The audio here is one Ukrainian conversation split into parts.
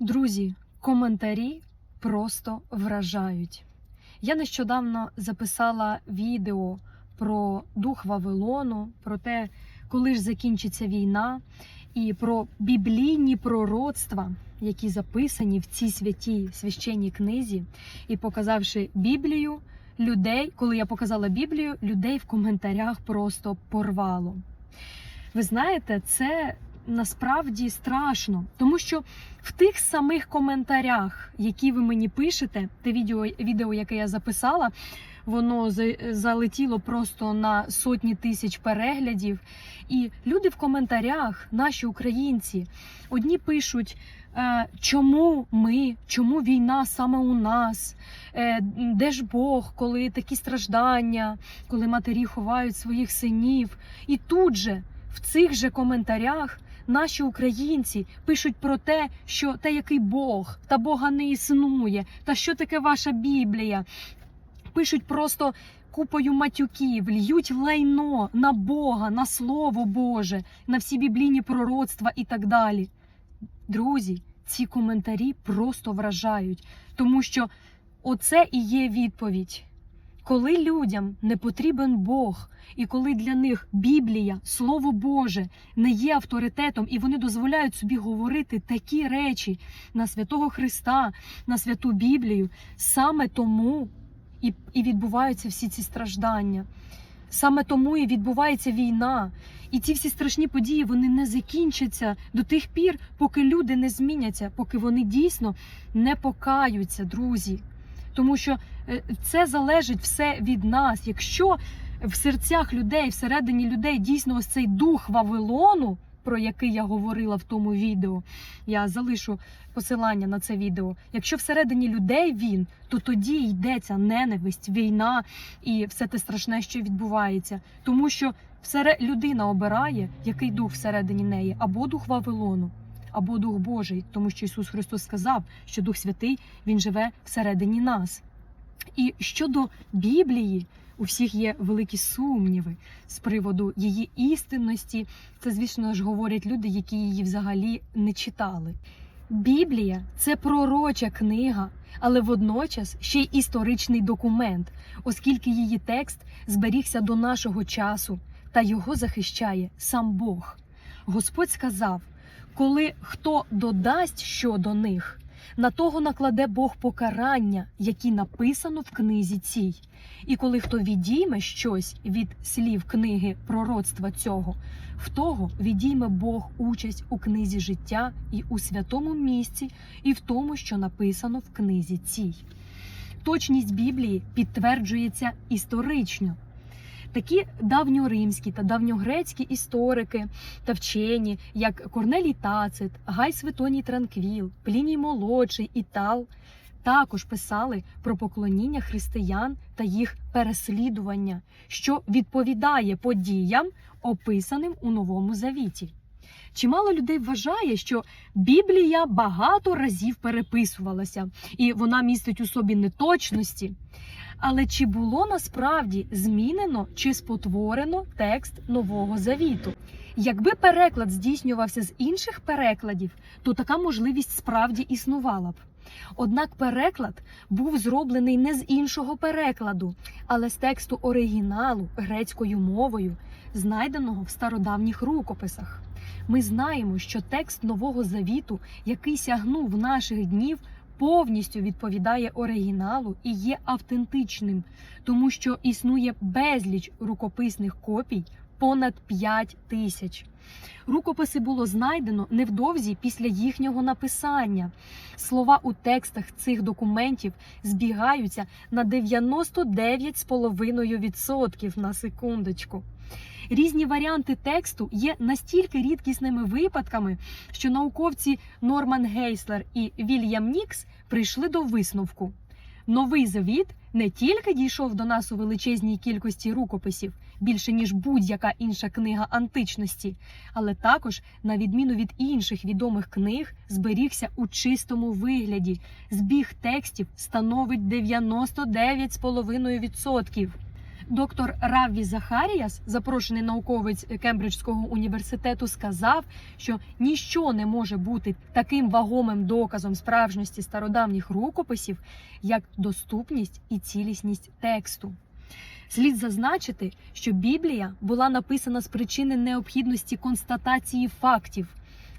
Друзі, коментарі просто вражають. Я нещодавно записала відео про дух Вавилону, про те, коли ж закінчиться війна, і про біблійні пророцтва, які записані в цій святій священній книзі. І показавши Біблію, людей, коли я показала Біблію, людей в коментарях просто порвало. Ви знаєте, це насправді страшно, тому що в тих самих коментарях, які ви мені пишете, те відео, відео яке я записала, воно залетіло просто на сотні тисяч переглядів. І люди в коментарях, наші українці, одні пишуть. е, Чому ми, чому війна саме у нас? Е, Де ж Бог, коли такі страждання, коли матері ховають своїх синів? І тут же в цих же коментарях наші українці пишуть про те, що та який Бог, та Бога не існує, та що таке ваша Біблія. Пишуть просто купою матюків, льють лайно на Бога, на Слово Боже, на всі біблійні пророцтва і так далі. Друзі, ці коментарі просто вражають, тому що оце і є відповідь. Коли людям не потрібен Бог, і коли для них Біблія, Слово Боже, не є авторитетом, і вони дозволяють собі говорити такі речі на святого Христа, на святу Біблію, саме тому і, і відбуваються всі ці страждання. Саме тому і відбувається війна. І ці всі страшні події вони не закінчаться до тих пір, поки люди не зміняться, поки вони дійсно не покаються, друзі. Тому що е, це залежить все від нас. Якщо в серцях людей, всередині людей дійсно ось цей дух Вавилону, про який я говорила в тому відео, я залишу посилання на це відео. Якщо всередині людей він, то тоді йдеться ненависть, війна і все те страшне, що відбувається. Тому що всере- людина обирає, який дух всередині неї, або дух Вавилону, або дух Божий, тому що Ісус Христос сказав, що Дух Святий Він живе всередині нас. І щодо Біблії, у всіх є великі сумніви з приводу її істинності. Це, звісно ж, говорять люди, які її взагалі не читали. Біблія це пророча книга, але водночас ще й історичний документ, оскільки її текст зберігся до нашого часу та його захищає сам Бог. Господь сказав: коли хто додасть що до них, на того накладе Бог покарання, які написано в книзі цій. І коли хто відійме щось від слів книги пророцтва цього, в того відійме Бог участь у книзі життя і у святому місці, і в тому, що написано в книзі цій. Точність Біблії підтверджується історично. Такі давньоримські та давньогрецькі історики та вчені, як Корнелій Тацит, Гай Светоній Транквіл, Пліній Молодший і Тал, також писали про поклоніння християн та їх переслідування, що відповідає подіям, описаним у Новому Завіті. Чимало людей вважає, що Біблія багато разів переписувалася, і вона містить у собі неточності. Але чи було насправді змінено чи спотворено текст Нового Завіту? Якби переклад здійснювався з інших перекладів, то така можливість справді існувала б. Однак переклад був зроблений не з іншого перекладу, але з тексту оригіналу грецькою мовою, знайденого в стародавніх рукописах. Ми знаємо, що текст Нового Завіту, який сягнув наших днів, повністю відповідає оригіналу і є автентичним, тому що існує безліч рукописних копій, понад 5 тисяч. Рукописи було знайдено невдовзі після їхнього написання. Слова у текстах цих документів збігаються на 99,5% на секундочку. Різні варіанти тексту є настільки рідкісними випадками, що науковці Норман Гейслер і Вільям Нікс прийшли до висновку. Новий завіт не тільки дійшов до нас у величезній кількості рукописів, більше ніж будь-яка інша книга античності, але також, на відміну від інших відомих книг, зберігся у чистому вигляді. Збіг текстів становить 99,5%. Доктор Равві Захаріас, запрошений науковець Кембриджського університету, сказав, що ніщо не може бути таким вагомим доказом справжності стародавніх рукописів, як доступність і цілісність тексту. Слід зазначити, що Біблія була написана з причини необхідності констатації фактів,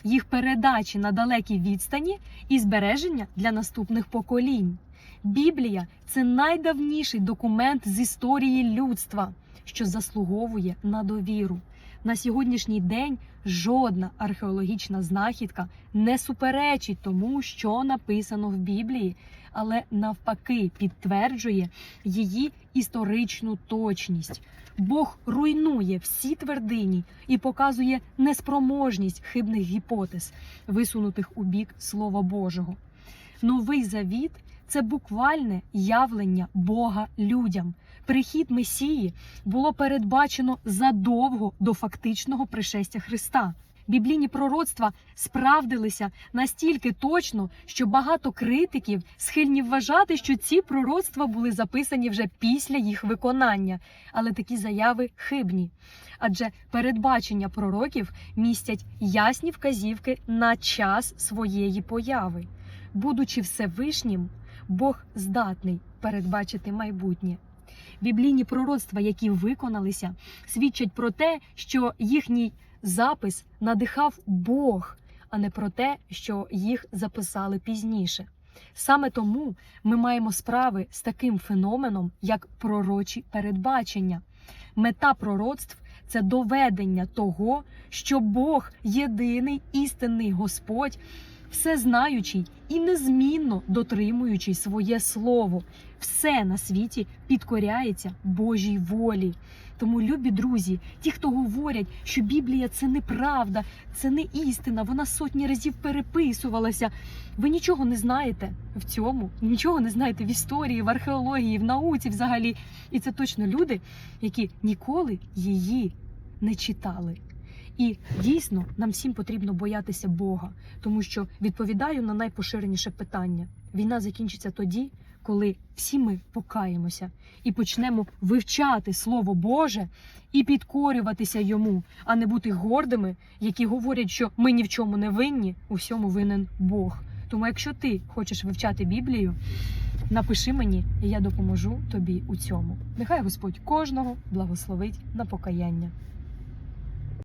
їх передачі на далекі відстані і збереження для наступних поколінь. Біблія це найдавніший документ з історії людства, що заслуговує на довіру. На сьогоднішній день жодна археологічна знахідка не суперечить тому, що написано в Біблії, але навпаки підтверджує її історичну точність. Бог руйнує всі твердині і показує неспроможність хибних гіпотез, висунутих у бік Слова Божого. Новий завіт це буквальне явлення Бога людям. Прихід Месії було передбачено задовго до фактичного пришестя Христа. Біблійні пророцтва справдилися настільки точно, що багато критиків схильні вважати, що ці пророцтва були записані вже після їх виконання, але такі заяви хибні. Адже передбачення пророків містять ясні вказівки на час своєї появи. Будучи Всевишнім, Бог здатний передбачити майбутнє. Біблійні пророцтва, які виконалися, свідчать про те, що їхній запис надихав Бог, а не про те, що їх записали пізніше. Саме тому ми маємо справи з таким феноменом, як пророчі передбачення. Мета пророцтв це доведення того, що Бог єдиний істинний Господь, всезнаючий і незмінно дотримуючий своє слово. Все на світі підкоряється Божій волі. Тому, любі друзі, ті, хто говорять, що Біблія це неправда, це не істина, вона сотні разів переписувалася. Ви нічого не знаєте в цьому, нічого не знаєте в історії, в археології, в науці взагалі. І це точно люди, які ніколи її не читали. І дійсно нам всім потрібно боятися Бога, тому що відповідаю на найпоширеніше питання: війна закінчиться тоді, коли всі ми покаємося і почнемо вивчати Слово Боже і підкорюватися йому, а не бути гордими, які говорять, що ми ні в чому не винні, у всьому винен Бог. Тому, якщо ти хочеш вивчати Біблію, напиши мені, і я допоможу тобі у цьому. Нехай Господь кожного благословить на покаяння.